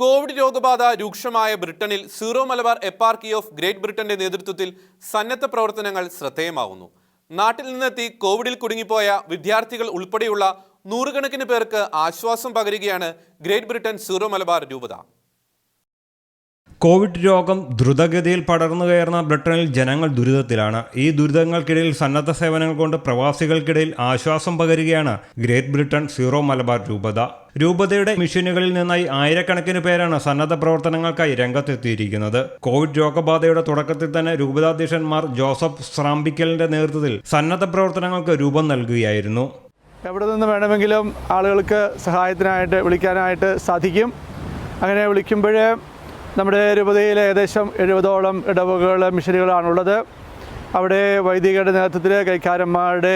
Covid രോഗബാധ രൂക്ഷമായ ബ്രിട്ടനിൽ Syro Malabar eparchy of great ബ്രിട്ടന്റെ നേതൃത്വത്തിൽ സന്നദ്ധ പ്രവർത്തനങ്ങൾ ശ്രദ്ധേയമാവുന്നു. നാട്ടിൽ നിന്നെത്തി കോവിഡിൽ കുടുങ്ങിപ്പോയ വിദ്യാർത്ഥികൾ ഉൾപ്പെടെയുള്ള നൂറുകണക്കിന് പേർക്ക് ആശ്വാസം പകരുകയാണ് ഗ്രേറ്റ് ബ്രിട്ടൻ സീറോ മലബാർ രൂപത. കോവിഡ് രോഗം ദ്രുതഗതിയിൽ പടർന്നു കയറുന്ന ബ്രിട്ടനിൽ ജനങ്ങൾ ദുരിതത്തിലാണ്. ഈ ദുരിതങ്ങൾക്കിടയിൽ സന്നദ്ധ സേവനങ്ങൾ കൊണ്ട് പ്രവാസികൾക്കിടയിൽ ആശ്വാസം പകരുകയാണ് ഗ്രേറ്റ് ബ്രിട്ടൻ സീറോ മലബാർ രൂപത. രൂപതയുടെ മിഷനുകളിൽ നിന്നായി ആയിരക്കണക്കിന് പേരാണ് സന്നദ്ധ പ്രവർത്തനങ്ങൾക്കായി രംഗത്തെത്തിയിരിക്കുന്നത്. കോവിഡ് രോഗബാധയുടെ തുടക്കത്തിൽ തന്നെ രൂപതാധ്യക്ഷന്മാർ ജോസഫ് സ്രാമ്പിക്കലിന്റെ നേതൃത്വത്തിൽ സന്നദ്ധ പ്രവർത്തനങ്ങൾക്ക് രൂപം നൽകുകയായിരുന്നു. എവിടെ നിന്ന് വേണമെങ്കിലും ആളുകൾക്ക് സഹായത്തിനായിട്ട് വിളിക്കാനായിട്ട് സാധിക്കും. അങ്ങനെ വിളിക്കുമ്പോൾ നമ്മുടെ രൂപതയിൽ ഏകദേശം എഴുപതോളം ഇടവകകൾ മിഷനുകളാണുള്ളത്. അവിടെ വൈദികരുടെ നേതൃത്വത്തിൽ കൈക്കാരന്മാരുടെ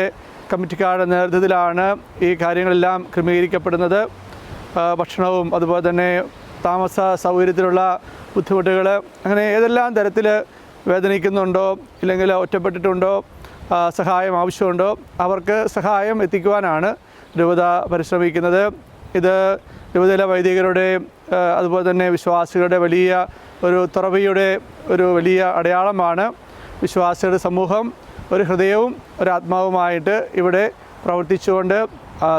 കമ്മിറ്റിക്കാരുടെ നേതൃത്വത്തിലാണ് ഈ കാര്യങ്ങളെല്ലാം ക്രമീകരിക്കപ്പെടുന്നത്. ഭക്ഷണവും അതുപോലെ തന്നെ താമസ സൗകര്യത്തിലുള്ള ബുദ്ധിമുട്ടുകൾ അങ്ങനെ ഏതെല്ലാം തരത്തിൽ വേദനിക്കുന്നുണ്ടോ ഇല്ലെങ്കിൽ ഒറ്റപ്പെട്ടിട്ടുണ്ടോ സഹായം ആവശ്യമുണ്ടോ അവർക്ക് സഹായം എത്തിക്കുവാനാണ് രൂപത പരിശ്രമിക്കുന്നത്. ഇത് രൂപതയിലെ വൈദികരുടെ അതുപോലെ തന്നെ വിശ്വാസികളുടെ വലിയ ഒരു തുറവിയുടെ ഒരു വലിയ അടയാളമാണ് വിശ്വാസികളുടെ സമൂഹം. ഒരു ഹൃദയവും ഒരു ആത്മാവുമായിട്ട് ഇവിടെ പ്രവർത്തിച്ചുകൊണ്ട്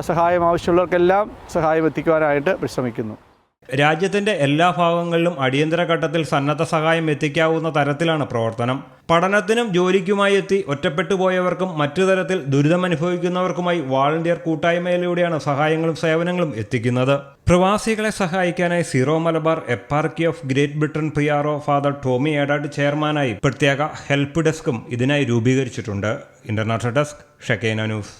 സഹായം ആവശ്യമുള്ളവർക്കെല്ലാം സഹായം എത്തിക്കുവാനായിട്ട് പരിശ്രമിക്കുന്നു. രാജ്യത്തിന്റെ എല്ലാ ഭാഗങ്ങളിലും അടിയന്തര ഘട്ടത്തിൽ സന്നദ്ധ സഹായം എത്തിക്കാവുന്ന തരത്തിലാണ് പ്രവർത്തനം. പഠനത്തിനും ജോലിക്കുമായി എത്തി ഒറ്റപ്പെട്ടു പോയവർക്കും മറ്റു തരത്തിൽ ദുരിതമനുഭവിക്കുന്നവർക്കുമായി വാളണ്ടിയർ കൂട്ടായ്മയിലൂടെയാണ് സഹായങ്ങളും സേവനങ്ങളും എത്തിക്കുന്നത്. പ്രവാസികളെ സഹായിക്കാനായി Syro Malabar eparchy of Great Britain പ്രിയാറോ father Tomy ഏഡാഡ് ചെയർമാനായി പ്രത്യേക ഹെൽപ്പ് ഡെസ്കും ഇതിനായി രൂപീകരിച്ചിട്ടുണ്ട്. International desk Shekinah News.